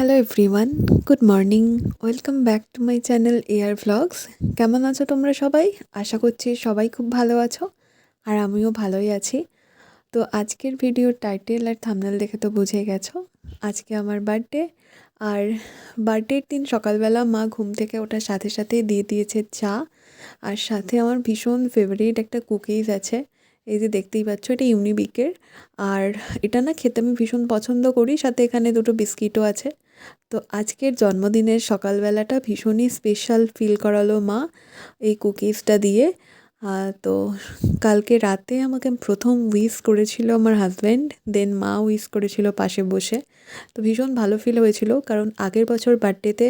Hello everyone good morning welcome back to my channel Air Vlogs কেমন আছো তোমরা সবাই? আশা করছি সবাই খুব ভালো আছো, আর আমিও ভালোই আছি। তো আজকের ভিডিওর টাইটেল আর থামনেল দেখে তো বুঝে গেছো, আজকে আমার বার্থডে আর বার্থডের দিন সকালবেলা মা ঘুম থেকে ওঠার সাথে সাথে দিয়ে দিয়েছে চা, আর সাথে আমার ভীষণ ফেভারিট একটা কুকিজ আছে। এই যে দেখতেই পাচ্ছ, এটা ইউনিবিকের আর এটা না খেতে আমি ভীষণ পছন্দ করি, সাথে এখানে দুটো বিস্কিটও আছে। তো আজকের জন্মদিনের সকালবেলাটা ভীষণই স্পেশাল ফিল করালো মা এই কুকিজটা দিয়ে। তো কালকে রাতে আমাকে প্রথম উইস করেছিল আমার হাজব্যান্ড দেন মা উইশ করেছিল পাশে বসে। তো ভীষণ ভালো ফিল হয়েছিল কারণ আগের বছর বার্থডেতে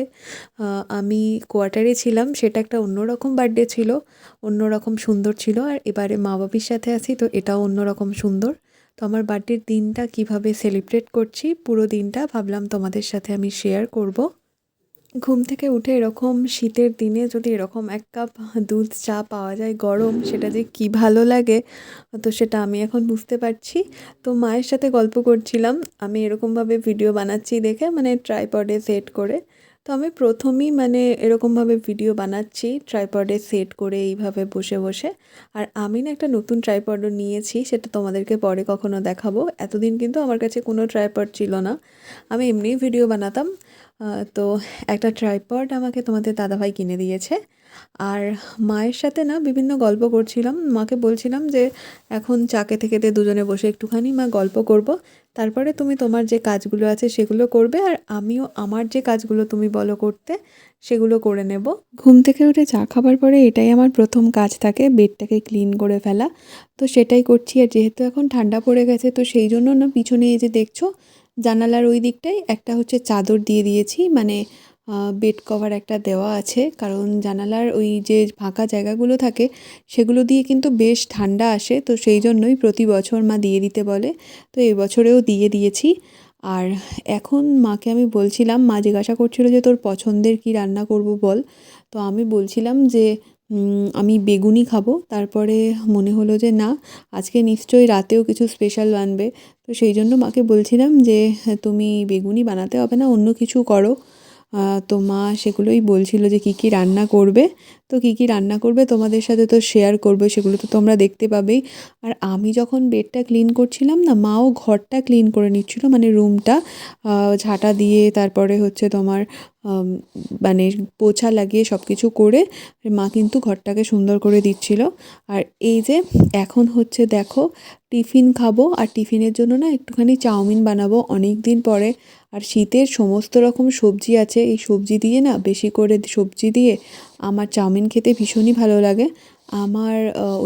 আমি কোয়ার্টারে ছিলাম, সেটা একটা অন্যরকম বার্থডে ছিল, অন্যরকম সুন্দর ছিল, আর এবারে মা বাবির সাথে আছি, তো এটাও অন্যরকম সুন্দর। তো আমার বার্থডের দিনটা কীভাবে সেলিব্রেট করছি, পুরো দিনটা ভাবলাম তোমাদের সাথে আমি শেয়ার করব। ঘুম থেকে উঠে এরকম শীতের দিনে যদি এরকম এক কাপ দুধ চা পাওয়া যায় গরম, সেটা যে কী ভালো লাগে, তো সেটা আমি এখন বুঝতে পারছি। তো মায়ের সাথে গল্প করছিলাম, আমি এরকমভাবে ভিডিও বানাচ্ছি দেখে মানে ট্রাইপডে সেট করে। তো আমি প্রথমেই মানে এরকমভাবে ভিডিও বানাচ্ছি ট্রাইপডে সেট করে এইভাবে বসে বসে। আর আমি না একটা নতুন ট্রাইপডও নিয়েছি, সেটা তোমাদেরকে পরে কখনো দেখাবো। এতদিন কিন্তু আমার কাছে কোনো ট্রাইপড ছিল না। আমি এমনিই ভিডিও বানাতাম। তো একটা ট্রাইপড আমাকে তোমাদের দাদাভাই কিনে দিয়েছে। আর মায়ের সাথে না বিভিন্ন গল্প করছিলাম। মাকে বলছিলাম যে, এখন চা খেতে খেতে দুজনে বসে একটুখানি, মা গল্প করব। তারপরে তুমি তোমার যে কাজগুলো আছে সেগুলো করবে আর আমিও আমার যে কাজগুলো তুমি বলো করতে, সেগুলো করে নেব। ঘুম থেকে উঠে চা খাবার পরে এটাই আমার প্রথম কাজ থাকে, বেডটাকে ক্লিন করে ফেলা। তো সেটাই করছি আর যেহেতু এখন ঠান্ডা পড়ে গেছে, তো সেই জন্য না পিছনে এই যে দেখছ, জানালার ওই দিকটাই একটা হচ্ছে চাদর দিয়ে দিয়েছি। মানে বেড কভার একটা দেওয়া আছে। কারণ জানালার ওই যে ফাঁকা জায়গাগুলো থাকে, সেগুলো দিয়ে কিন্তু বেশ ঠান্ডা আসে। তো সেই জন্যই প্রতি বছর মা দিয়ে দিতে বলে। তো এই বছরেও দিয়ে দিয়েছি। আর এখন মাকে আমি বলছিলাম, মা জিজ্ঞাসা করছিল যে তোর পছন্দের কি রান্না করব বল? তো আমি বলছিলাম যে আমি বেগুনি খাব। তারপরে মনে হলো যে, না, আজকে নিশ্চয়ই রাতেও কিছু স্পেশাল বানবে তো সেই জন্য মাকে বলছিলাম যে, তুমি বেগুনি বানাতে হবে না, অন্য কিছু করো। তো মা সেগুলোই বলছিল যে কী কী রান্না করবে। তো কী কী রান্না করবে তোমাদের সাথে তো শেয়ার করবে, সেগুলো তো তোমরা দেখতে পাবেই। আর আমি যখন বেডটা ক্লিন করছিলাম না, মাও ঘরটা ক্লিন করে নিচ্ছিল মানে রুমটা ঝাঁটা দিয়ে, তারপরে হচ্ছে তোমার মানে পোছা লাগিয়ে সব কিছু করে মা কিন্তু ঘরটাকে সুন্দর করে দিচ্ছিল। আর এই যে এখন হচ্ছে দেখো, টিফিন খাব আর টিফিনের জন্য না একটুখানি চাউমিন বানাবো অনেক দিন পরে। আর শীতের সমস্ত রকম সবজি আছে, এই সবজি দিয়ে না বেশি করে সবজি দিয়ে আমার চাউমিন খেতে ভীষণই ভালো লাগে। আমার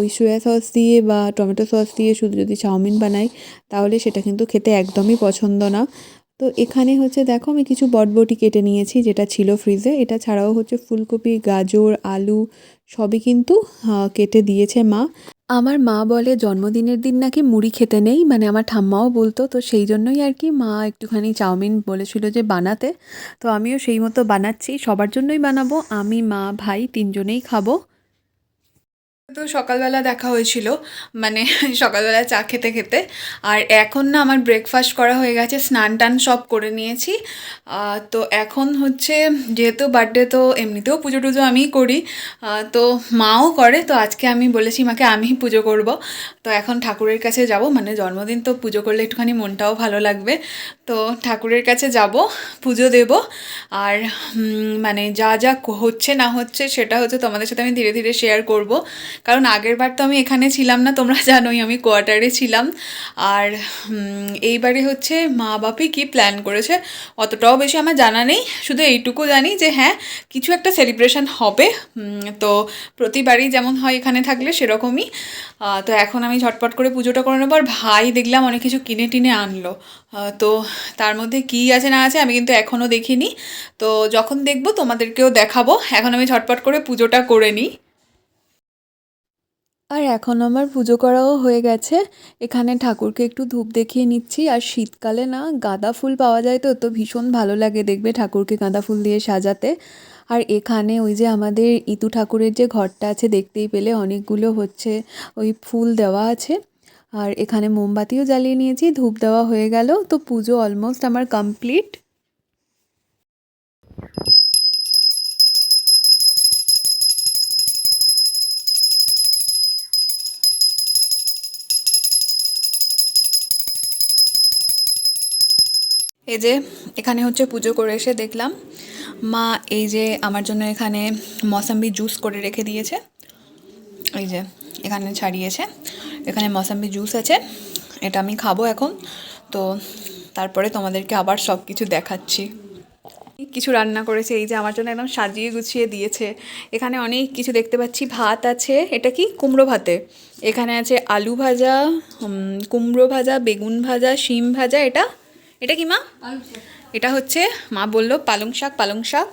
ওই সোয়া সস দিয়ে বা টমেটো সস দিয়ে শুধু যদি চাউমিন বানাই, তাহলে সেটা কিন্তু খেতে একদমই পছন্দ না। তো এখানে হচ্ছে দেখো আমি কিছু বটবটি কেটে নিয়েছি, যেটা ছিল ফ্রিজে এটা ছাড়াও হচ্ছে ফুলকপি, গাজর, আলু সবই কিন্তু কেটে দিয়েছে মা। আমার মা বলে জন্মদিনের দিন নাকি মুড়ি খেতে নেই মানে আমার ঠাম্মাও বলতো, তো সেই জন্যই আর কি মা একটুখানি চাউমিন বলেছিল যে বানাতে। তো আমিও সেই মতো বানাচ্ছি, সবার জন্যই বানাবো। আমি, মা, ভাই তিনজনেই খাব। তো সকালবেলা দেখা হয়েছিল মানে সকালবেলা চা খেতে খেতে। আর এখন না আমার ব্রেকফাস্ট করা হয়ে গেছে, স্নান টান সব করে নিয়েছি। তো এখন হচ্ছে যেহেতু বার্থডে তো এমনিতেও পুজো টুজো আমিই করি তো মাও করে, তো আজকে আমি বলেছি মাকে আমিই পুজো করব। তো এখন ঠাকুরের কাছে যাব মানে জন্মদিন তো পুজো করলে একটুখানি মনটাও ভালো লাগবে। তো ঠাকুরের কাছে যাব, পুজো দেব। আর মানে যা যা হচ্ছে না হচ্ছে সেটা হচ্ছে তোমাদের সাথে আমি ধীরে ধীরে শেয়ার করব। কারণ আগের বার তো আমি এখানে ছিলাম না, তোমরা জানোই আমি কোয়ার্টারে ছিলাম। আর এইবারে হচ্ছে মা বাপি কি প্ল্যান করেছে অতটাও বেশি আমার জানা নেই, শুধু এইটুকু জানি যে হ্যাঁ কিছু একটা সেলিব্রেশন হবে। তো প্রতিবারই যেমন হয় এখানে থাকলে সেরকমই। তো এখন আমি ঝটপট করে পুজোটা করে নেব। ভাই দেখলাম অনেক কিছু কিনে টিনে আনলো। তো তার মধ্যে কী আছে না আছে আমি কিন্তু এখনও দেখিনি। তো যখন দেখব তোমাদেরকেও দেখাবো। এখন আমি ঝটপট করে পুজোটা করে নিই। আর এখন আমার পুজো করাও হয়ে গেছে। এখানে ঠাকুরকে একটু ধূপ দেখিয়ে নিচ্ছি। আর শীতকালে না গাঁদা ফুল পাওয়া যায় তো তো ভীষণ ভালো লাগে দেখবে ঠাকুরকে গাঁদা ফুল দিয়ে সাজাতে। আর এখানে ওই যে আমাদের ইতু ঠাকুরের যে ঘরটা আছে দেখতেই পেলে অনেকগুলো হচ্ছে ওই ফুল দেওয়া আছে। আর এখানে মোমবাতিও জ্বালিয়ে নিয়েছি, ধূপ দেওয়া হয়ে গেল। তো পুজো অলমোস্ট আমার কমপ্লিট এই যে এখানে হচ্ছে পুজো করে এসে দেখলাম। মা এই যে আমার জন্য এখানে মসাম্বি জুস করে রেখে দিয়েছে। এই যে এখানে ছাড়িয়েছে। এখানে মসাম্বি জুস আছে। এটা আমি খাব এখন। তো তারপরে তোমাদেরকে আবার সব কিছু দেখাচ্ছি। কিছু রান্না করেছে। এই যে আমার জন্য একদম সাজিয়ে গুছিয়ে দিয়েছে। এখানে অনেক কিছু দেখতে পাচ্ছি। ভাত আছে। এটা কি? কুমড়ো ভাতে। এখানে আছে আলু ভাজা কুমড়ো ভাজা, বেগুন ভাজা, শিম ভাজা, এটা এটা কি মা? এটা হচ্ছে, মা বলল পালং শাক পালং শাক।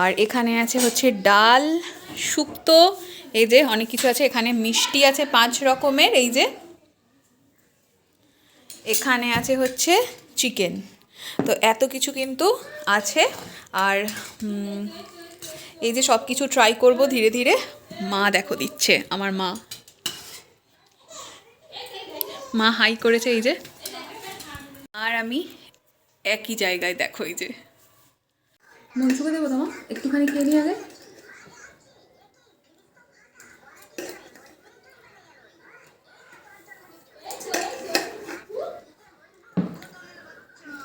আর এখানে আছে হচ্ছে ডাল, শুক্তো, এই যে অনেক কিছু আছে। এখানে মিষ্টি আছে পাঁচ রকমের, এই যে। এখানে আছে হচ্ছে চিকেন। তো এত কিছু কিন্তু আছে। আর এই যে সব কিছু ট্রাই করব ধীরে ধীরে, মা দেখো দিচ্ছে, আমার মা। মা হাই করেছে, এই যে। আর আমি একই জায়গায় দেখো এই যে। মনসুকে দেবো তোমার একটুখানি খেয়ে নিই আগে।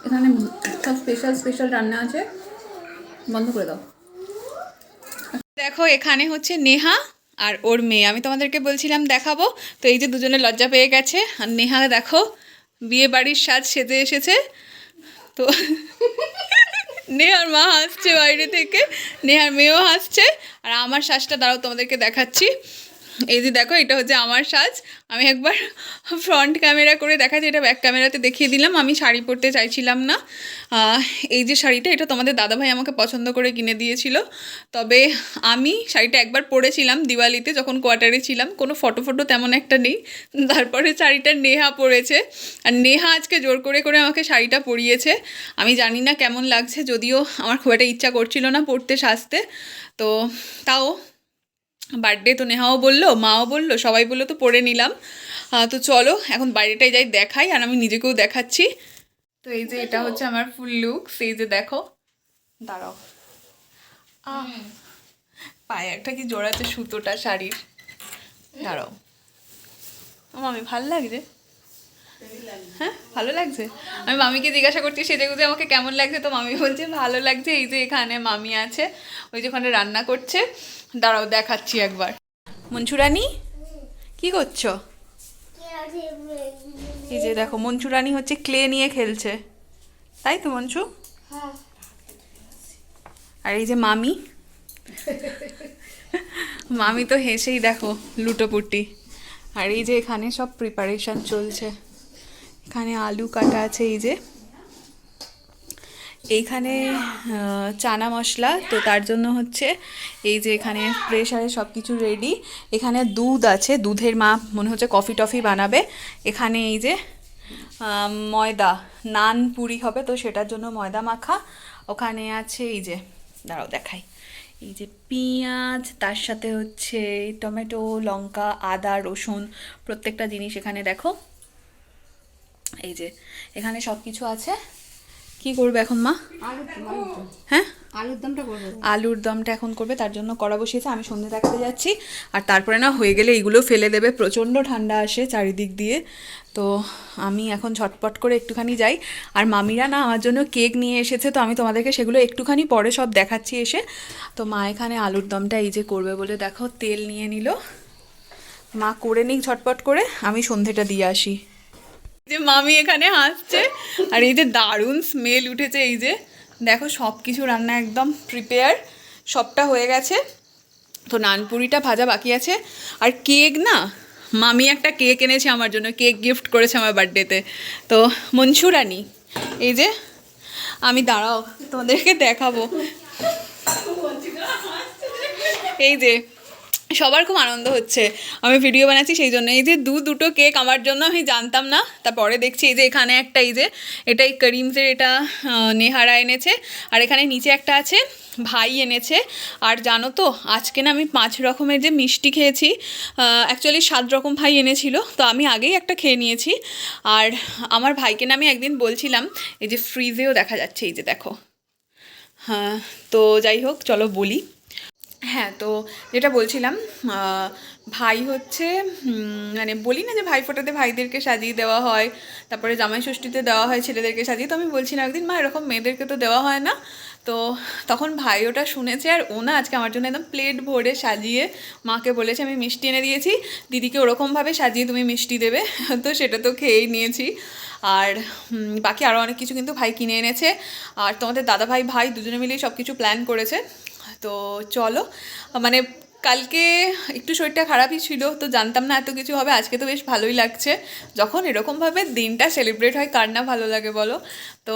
এখানে সব স্পেশাল স্পেশাল রান্না আছে। বন্ধ করে দাও। দেখো এখানে হচ্ছে নেহা আর ওর মেয়ে। আমি তোমাদেরকে বলছিলাম দেখাবো। তো এই যে দুজনে লজ্জা পেয়ে গেছে। আর নেহা দেখো বিয়ে বাড়ির সাজ সেজে এসেছে। তো নেহার মা হাসছে বাইরে থেকে। নেহার মেয়েও হাসছে। আর আমার শ্বাসটা দাঁড়াও তোমাদেরকে দেখাচ্ছি। এই যে দেখো, এটা হচ্ছে আমার সাজ। আমি একবার ফ্রন্ট ক্যামেরা করে দেখাচ্ছি, এটা ব্যাক ক্যামেরাতে দেখিয়ে দিলাম। আমি শাড়ি পরতে চাইছিলাম না। এই যে শাড়িটা, এটা তোমাদের দাদাভাই আমাকে পছন্দ করে কিনে দিয়েছিল। তবে আমি শাড়িটা একবার পরেছিলাম দিওয়ালিতে, যখন কোয়ার্টারে ছিলাম। কোনো ফটো ফটো তেমন একটা নেই। তারপরে শাড়িটা নেহা পরেছে। আর নেহা আজকে জোর করে করে আমাকে শাড়িটা পরিয়েছে। আমি জানি না কেমন লাগছে, যদিও আমার খুব একটা ইচ্ছা করছিল না পরতে, সাজতে। তো তাও বার্থডে তো নেহাও বলল মাও বলল সবাই বলল তো পরে নিলাম। তো চলো এখন বাইরেটাই যাই দেখাই আর আমি নিজেকেও দেখাচ্ছি। তো এই যে এটা হচ্ছে আমার ফুল লুক সেই যে দেখো। দাঁড়াও। পায়ে একটা কি জোড়াতে সুতোটা শাড়ির। দাঁড়াও। ও মামি ভালো লাগছে? হ্যাঁ ভালো লাগছে? আমি মামিকে জিজ্ঞাসা করছি সেজে গুজে আমাকে কেমন লাগছে? তো মামি বলছে ভালো লাগছে এই যে এখানে মামি আছে ওই যে ওখানে রান্না করছে। দাঁড়াও, দেখাচ্ছি একবার। মঞ্চুরানি কি করছ? এই যে দেখো মঞ্চুরানি হচ্ছে ক্লে নিয়ে খেলছে। তাই তো মঞ্চু আর এই যে মামি। মামি তো হেসেই দেখো, লুটোপুটি। আর এই যে এখানে সব প্রিপারেশন চলছে। এখানে আলু কাটা আছে, এই যে। এইখানে চানা মশলা। তো তার জন্য হচ্ছে এই যে এখানে প্রেশারে সব কিছু রেডি এখানে দুধ আছে, দুধের মা মনে হচ্ছে কফি টফি বানাবে। এখানে এই যে ময়দা, নান পুরি হবে, তো সেটার জন্য ময়দা মাখা। ওখানে আছে এই যে, দাঁড়াও দেখাই। এই যে পেঁয়াজ, তার সাথে হচ্ছে টমেটো, লঙ্কা, আদা, রসুন, প্রত্যেকটা জিনিস এখানে দেখো। এই যে, এখানে সব কিছু আছে। কি করবে এখন মা? হ্যাঁ? আলুর দমটা করব। আলুর দমটা এখন করবে তার জন্য কড়া বসিয়েছে আমি সন্ধে দেখাতে যাচ্ছি। আর তারপরে না হয়ে গেলে এইগুলো ফেলে দেবে প্রচণ্ড ঠান্ডা আসে চারিদিক দিয়ে। তো আমি এখন ঝটপট করে একটুখানি যাই। আর মামিরা না আমার জন্য কেক নিয়ে এসেছে তো আমি তোমাদেরকে সেগুলো একটুখানি পরে সব দেখাচ্ছি এসে। তো মা এখানে আলুর দমটা এই যে করবে বলে দেখো তেল নিয়ে নিল। মা করে নিক ঝটপট করে আমি সন্ধেটা দিয়ে আসি। যে মামি এখানে হাসছে। আর এই যে দারুণ স্মেল উঠেছে এই যে। দেখো সব কিছু রান্না একদম প্রিপেয়ার সবটা হয়ে গেছে। তো নানপুরিটা ভাজা বাকি আছে। আর কেক না, মামি একটা কেক এনেছে আমার জন্য। কেক গিফট করেছে আমার বার্থডেতে তো। মনসুরানি এই যে আমি দাঁড়াও, তোমাদেরকে দেখাবো। এই যে সবার খুব আনন্দ হচ্ছে। আমি ভিডিও বানাচ্ছি সেই জন্য। এই যে দু দুটো কেক আমার জন্য আমি জানতাম না। তারপরে দেখছি এই যে এখানে একটা এই যে, এটাই করিমসের এটা নেহারা এনেছে। আর এখানে নিচে একটা আছে, ভাই এনেছে। আর জানো তো, আজকে না আমি পাঁচ রকমের যে মিষ্টি খেয়েছি অ্যাকচুয়ালি সাত রকম ভাই এনেছিল। তো আমি আগেই একটা খেয়ে নিয়েছি। আর আমার ভাইকে না আমি একদিন বলছিলাম, এই যে ফ্রিজেও দেখা যাচ্ছে, এই যে দেখো। হ্যাঁ তো যাই হোক, চলো বলি। হ্যাঁ তো যেটা বলছিলাম ভাই হচ্ছে মানে বলি না যে ভাই ফোটাতে ভাইদেরকে সাজিয়ে দেওয়া হয়, তারপরে জামাই ষষ্ঠীতে দেওয়া হয় ছেলেদেরকে সাজিয়ে, তো আমি বলছিলাম একদিন, মা, এরকম মেয়েদেরকে তো দেওয়া হয় না। তো তখন ভাই ওটা শুনেছে আর ও না আজকে আমার জন্য একদম প্লেট ভরে সাজিয়ে মাকে বলেছে, আমি মিষ্টি এনে দিয়েছি, দিদিকে ওরকমভাবে সাজিয়ে তুমি মিষ্টি দেবে। তো সেটা তো খেয়েই নিয়েছি। আর বাকি আরও অনেক কিছু কিন্তু ভাই কিনে এনেছে। আর তোমাদের দাদা ভাই ভাই দুজনে মিলেই সব কিছু প্ল্যান করেছে। তো চলো মানে কালকে একটু শরীরটা খারাপই ছিল, তো জানতাম না এত কিছু হবে, আজকে তো বেশ ভালোই লাগছে। যখন এরকমভাবে দিনটা সেলিব্রেট হয়, কার না ভালো লাগে বলো? তো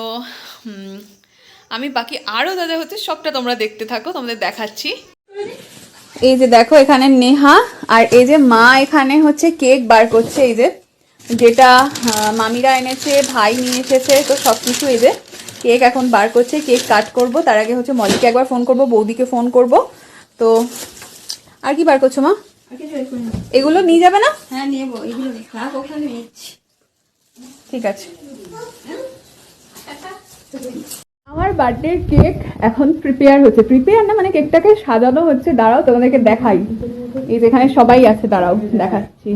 আমি বাকি আরও দাদা হচ্ছে সবটা তোমরা দেখতে থাকো, তোমাদের দেখাচ্ছি। এই যে দেখো এখানে নেহা, আর এই যে মা এখানে হচ্ছে কেক বার করছে, এই যে, যেটা মামিরা এনেছে, ভাই নিয়ে এসেছে, তো সব কিছু এই যে কেক এখন বার করছে কেক কাট করব। তার আগে হচ্ছে মলিকে একবার ফোন করব বৌদিকে ফোন করব। তো আর কি বার করছ মা? এগুলো নিয়ে যাবে না? হ্যাঁ নেব এগুলো ওখানে ঠিক আছে। আমার বার্থডে কেক এখন প্রিপেয়ার হচ্ছে। প্রিপেয়ার না মানে কেকটাকে সাজানো হচ্ছে। দাঁড়াও তোমাদেরকে দেখাই। এই যেখানে সবাই আছে দাঁড়াও দেখাচ্ছি।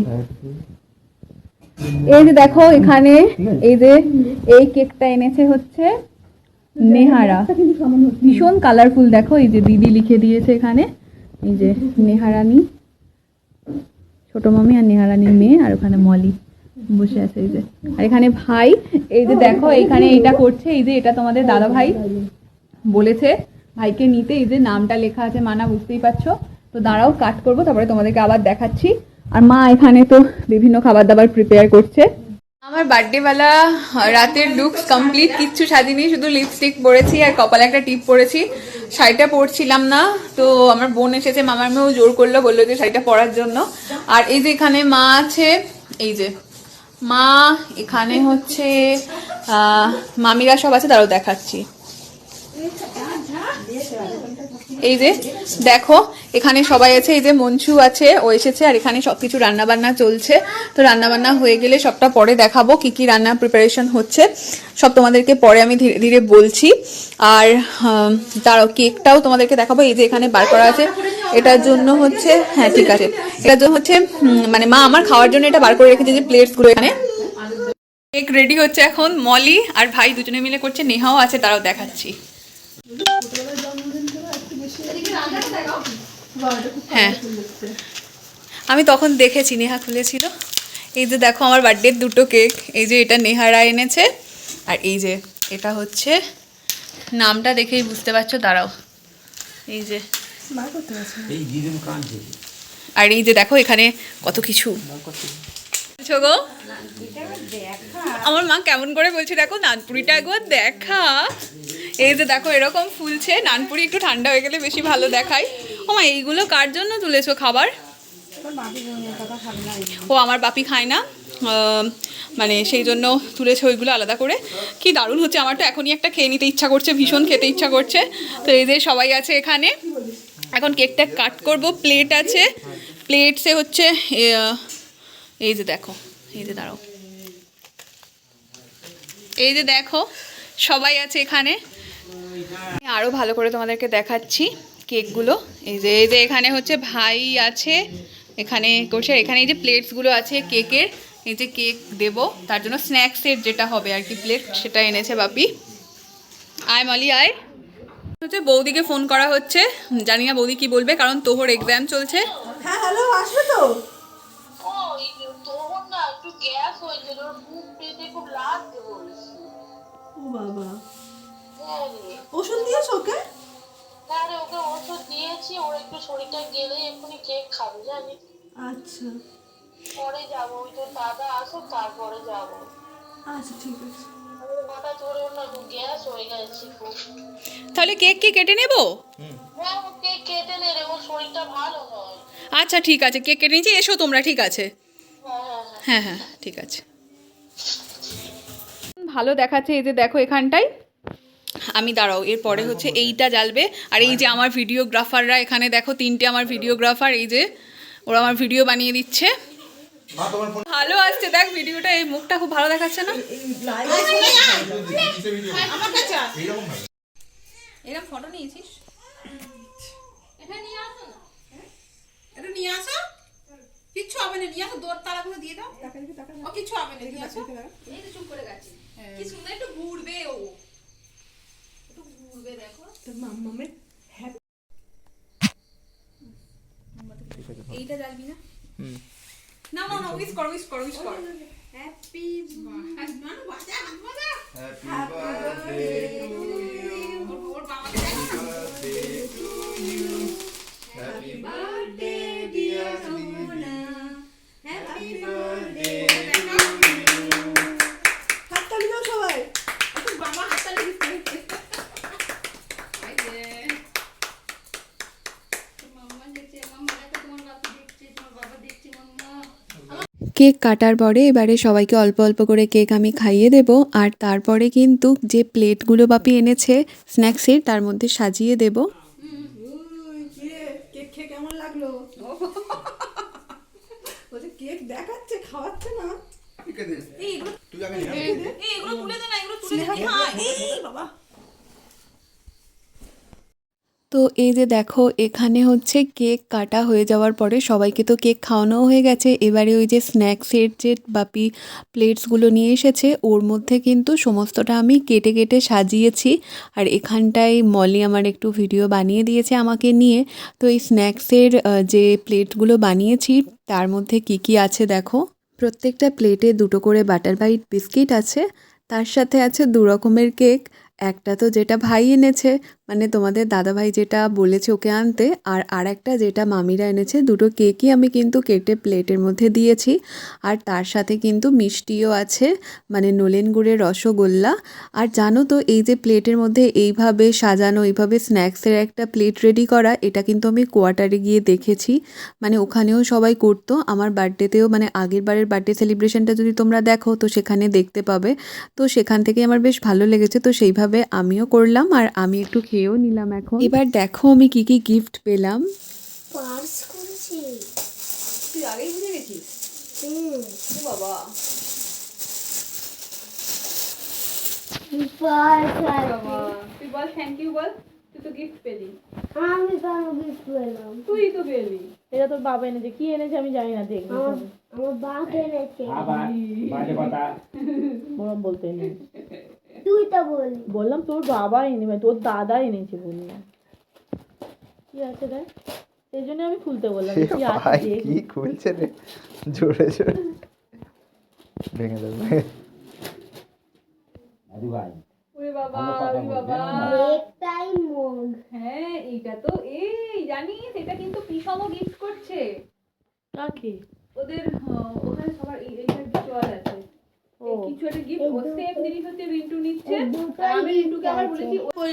এই যে দেখো এখানে এই যে এই কেকটা এনেছে হচ্ছে নেহারা। ভীষণ কালারফুল দেখো এই যে দিদি লিখে দিয়েছে এখানে। এই যে নেহারানি ছোট মামি আর নেহারানির মেয়ে আর ওখানে মলি বসে আছে এই যে। আর এখানে ভাই এই যে দেখো এখানে এটা করছে এই যে এটা তোমাদের দাদা ভাই বলেছে ভাইকে নিতে এই যে নামটা লেখা আছে মানা বুঝতেই পারছ? তো দাঁড়াও কাট করব তারপরে তোমাদেরকে আবার দেখাচ্ছি। আর মা এখানে তো বিভিন্ন খাবার দাবার প্রিপেয়ার করছে। আমার বার্থডে বেলা রাতের লুকস কমপ্লিট কিচ্ছু সাজিনি শুধু লিপস্টিক পরেছি আর কপালে একটা টিপ পরেছি। শাড়িটা পরছিলাম না, তো আমার বোন এসেছে, মামার মেয়েও জোর করল, বলল যে শাড়িটা পরার জন্য। আর এই যে এখানে মা আছে, এই যে মা, এখানে হচ্ছে মামিরা সব আছে, তারাও দেখাচ্ছি। এই যে, দেখো, এখানে সবাই আছে, এই যে মঞ্চু আছে, ও এসেছে, আর এখানে সবকিছু রান্না বান্না চলছে। তো রান্না বান্না হয়ে গেলে সবটা পরে দেখাবো কি কি রান্না প্রিপারেশন হচ্ছে। সব তোমাদেরকে পরে আমি ধীরে ধীরে বলছি। আর দাঁড়াও কেকটাও তোমাদেরকে দেখাবো। এই যে এখানে বার করা আছে। এটার জন্য হচ্ছে হ্যাঁ ঠিক আছে। এটার জন্য হচ্ছে মানে মা আমার খাওয়ার জন্য এটা বার করে রেখেছে যে প্লেটসগুলো এখানে। কেক রেডি হচ্ছে এখন, মলি আর ভাই দুজনে মিলে করছে, নেহাও আছে, তারাও দেখাচ্ছি। হ্যাঁ। আমি তখন দেখেছি নেহা খুলেছিল। এই যে দেখো আমার বার্থডের দুটো কেক এই যে এটা নেহারা এনেছে। আর এই যে এটা হচ্ছে নামটা দেখেই বুঝতে পারছ দাঁড়াও। এই যে। আর এই যে দেখো এখানে কত কিছু। গো? আমার মা কেমন করে বলছে দেখো নানপুরিটা একবার দেখা। এই যে দেখো, এরকম ফুলছে। নানপুরি একটু ঠান্ডা হয়ে গেলে বেশি ভালো দেখায়। ও মা, এইগুলো কার জন্য তুলেছো খাবার? ও, আমার বাপি খায় না। মানে সেই জন্য তুলেছে ওইগুলো আলাদা করে। কি দারুণ হচ্ছে, আমার তো এখনই একটা খেয়ে নিতে ইচ্ছা করছে, ভীষণ খেতে ইচ্ছা করছে। তো এই যে সবাই আছে এখানে। এখন কেকটা কাট করব প্লেট আছে। প্লেটসে হচ্ছে এই যে দেখো, এই যে দাঁড়াও। এই যে দেখো, সবাই আছে এখানে। আরও ভালো করে তোমাদেরকে দেখাচ্ছি কেকগুলো। এই যে এই যে এখানে হচ্ছে ভাই আছে এখানে করছে এখানে এই যে প্লেটসগুলো আছে কেকের এই যে কেক দেব তার জন্য স্ন্যাক্সের যেটা হবে আর কি প্লেট সেটা এনেছে বাপি। আয় মলি আয়। হচ্ছে বৌদিকে ফোন করা হচ্ছে জানি না বৌদি কি বলবে কারণ তোহর এক্সাম চলছে। হ্যাঁ হ্যালো আসবে তো? গ্যাস পেটে খুব লাগছে বলছি ও বাবা। ওষুধ দিয়েছ ওকে? হ্যাঁ রে ওকে ওষুধ দিয়েছি ওর একটু শরীরটা গেলে এক্ষুনি কেক খাবে জানিস? আচ্ছা। পরে যাব ওই তোর দাদা আসুক তারপরে যাব। আচ্ছা ঠিক আছে। করে ওর না গ্যাস হয়ে গেছে তাহলে কেক কি কেটে নেব? হ্যাঁ ও কেক কেটে নে রে ওর শরীরটা ভালো নয় আচ্ছা ঠিক আছে কেক কেটে নিয়েছি এসো তোমরা ঠিক আছে। হ্যাঁ হ্যাঁ হ্যাঁ। হ্যাঁ হ্যাঁ ঠিক আছে। ভালো দেখাচ্ছে এই যে দেখো এখানটায়। আমি দাঁড়াও এরপরে হচ্ছে এইটা জ্বালবে। আর এই যে আমার ভিডিওগ্রাফাররা এখানে দেখো তিনটে আমার ভিডিওগ্রাফার এই যে ওরা আমার ভিডিও বানিয়ে দিচ্ছে। ভালো আসছে দেখ ভিডিওটা এই মুখটা খুব ভালো দেখাচ্ছে না? এরকম ফটো নিয়েছিস? কি সুন্দর একটু ঘুরবে ও। ঘুরবে দেখো তোর মাম্মামের এইটা জ্বালবি না? না না না উইস কর উইস কর উইস কর। হ্যাপি ওর বাবাকে দেখ না। হাততালি দাও সবাই তোর বাবা হাততালি দিচ্ছে এই যে মাম্মা দেখছে মাম্মা দেখো তোমার বাবা দেখছে তোমার বাবা দেখছে মাম্মা কেক কাটার পরে এবারে সবাইকে অল্প অল্প করে কেক আমি খাইয়ে দেব। আর তারপরে কিন্তু যে প্লেটগুলো বাপি এনেছে স্ন্যাক্সের তার মধ্যে সাজিয়ে দেব। কেমন লাগল কেক দেখাচ্ছে খাওয়াচ্ছে না তুই আগে নে। এই এগুলো তুলে দে না এগুলো তুলে দে। এই বাবা। তো এই যে দেখো, এখানে হচ্ছে কেক কাটা হয়ে যাওয়ার পরে সবাইকে তো কেক খাওয়ানোও হয়ে গেছে। এবারে ওই যে স্ন্যাক্সের যে বাপি প্লেটসগুলো নিয়ে এসেছে, ওর মধ্যে কিন্তু সমস্তটা আমি কেটে কেটে সাজিয়েছি। আর এখানটায় মলি আমার একটু ভিডিও বানিয়ে দিয়েছে আমাকে নিয়ে। তো এই স্ন্যাক্সের যে প্লেটগুলো বানিয়েছি, তার মধ্যে কি কি আছে দেখো? প্রত্যেকটা প্লেটে দুটো করে বাটার বাইট বিস্কিট আছে, তার সাথে আছে দু রকমের কেক। একটা তো যেটা ভাই এনেছে মানে তোমাদের দাদাভাই যেটা বলেছে ওকে আনতে, আর আর একটা যেটা মামিরা এনেছে, দুটো কেকই আমি কিন্তু কেটে প্লেটের মধ্যে দিয়েছি। আর তার সাথে কিন্তু মিষ্টিও আছে মানে নলেন গুড়ের রসগোল্লা। আর জানো তো, এই যে প্লেটের মধ্যে এইভাবে সাজানো, এইভাবে স্ন্যাক্সের একটা প্লেট রেডি করা, এটা কিন্তু আমি কোয়ার্টারে গিয়ে দেখেছি। মানে ওখানেও সবাই করতো, আমার বার্থডেতেও মানে আগের বারের বার্থডে সেলিব্রেশনটা যদি তোমরা দেখো, তো সেখানে দেখতে পাবে। তো সেখান থেকে আমার বেশ ভালো লেগেছে, তো সেইভাবে আমিও করলাম, আর আমি একটু খেয়েও নিলাম এখন। এবার দেখো আমি কি কি গিফট পেলাম। পার্স করেছি। তুই আগেই বুঝে গেছিস? হুম। বাবা। তুই বল থ্যাংক ইউ বল তুই তো গিফট পেলি। আমি কেন গিফট পেলাম। তুই তো পেলি। এটা তোর বাবা এনেছে। কি এনেছে আমি জানি না দেখবি আমার বাপ এনেছে। আবার বাজে কথা। বলতে নেই। তুই তো বলি বললাম তোর বাবা এনে মানে তোর দাদা এনেছে বললাম। কি আছে এই জন্য আমি খুলতে বললাম। কি আছে কি খুলছে রে? জোরে জোরে। ভেঙে দেবে। ভাই। ওরে বাবা ওরে বাবা। একটাই মগ। হ্যাঁ তো এই জানিস এটা কিন্তু পিসমও গিফট করছে। কাকে ওদের আহ, ওখানে সবার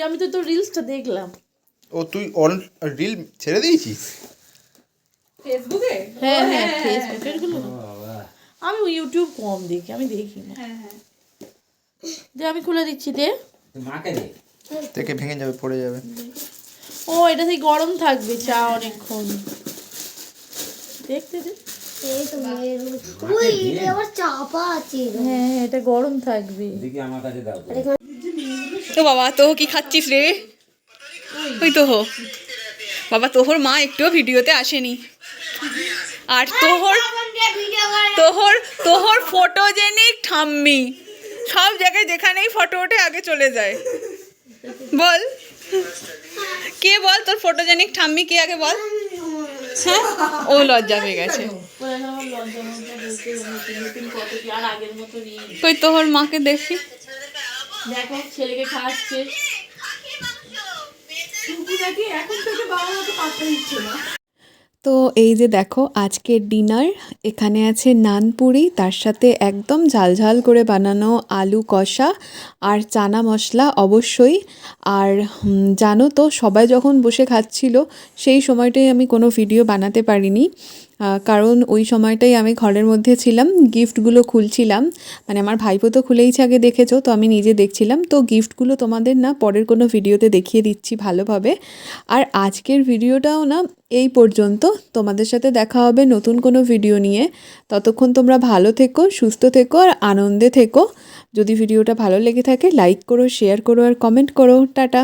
আমি তো তোর রিলসটা দেখলাম। ও তুই অন রিল ছেড়ে দিয়েছিস? ফেসবুকে হ্যাঁ হ্যাঁ ফেসবুকেরগুলো আমি ইউটিউব কম দেখি আমি দেখি না। হ্যাঁ হ্যাঁ। দে আমি খুলে দিচ্ছি দে। মাকে দে। থেকে ভেঙে যাবে পড়ে যাবে। ও এটা সেই গরম থাকবে চা অনেকক্ষণ। দেখতে দে। হ্যাঁ এটা গরম থাকবে তো। বাবা তো কি খাচ্ছিস রে? ওই তো বাবা, তোহর মা একটুও ভিডিওতে আসেনি। আর তোহর তোহর তোহর ফটোজেনিক ঠাম্মি। সব জায়গায় যেখানেই ফটো ওঠে, আগে চলে যায়। বল। কে বল তোর ফটোজেনিক ঠাম্মি? কে আগে বল? হ্যাঁ ও লজ্জা হয়ে গেছে। তুই তোর মাকে দেখি। দেখো ছেলেকে খাওয়াচ্ছে। এখন থেকে বাবা মতো নেই কই তোহর মাকে দেখি দেখো ছেলেকে খাওয়াচ্ছে তো এই যে দেখো, আজকের ডিনার, এখানে আছে নানপুরি তার সাথে একদম ঝাল ঝাল করে বানানো আলু কষা আর চানা মশলা অবশ্যই। আর জানো তো, সবাই যখন বসে খাচ্ছিল, সেই সময়টাই আমি কোনো ভিডিও বানাতে পারিনি। কারণ ওই সময়টাই আমি ঘরের মধ্যে ছিলাম, গিফটগুলো খুলছিলাম। মানে আমার ভাইপো তো খুলেইছে আগে দেখেছ, তো আমি নিজে দেখছিলাম। তো গিফটগুলো তোমাদের না পরের কোনো ভিডিওতে দেখিয়ে দিচ্ছি ভালোভাবে। আর আজকের ভিডিওটাও না এই পর্যন্ত। তোমাদের সাথে দেখা হবে নতুন কোনো ভিডিও নিয়ে। ততক্ষণ তোমরা ভালো থেকো, সুস্থ থেকো আর আনন্দে থেকো। যদি ভিডিওটা ভালো লেগে থাকে, লাইক করো, শেয়ার করো আর কমেন্ট করো। টাটা।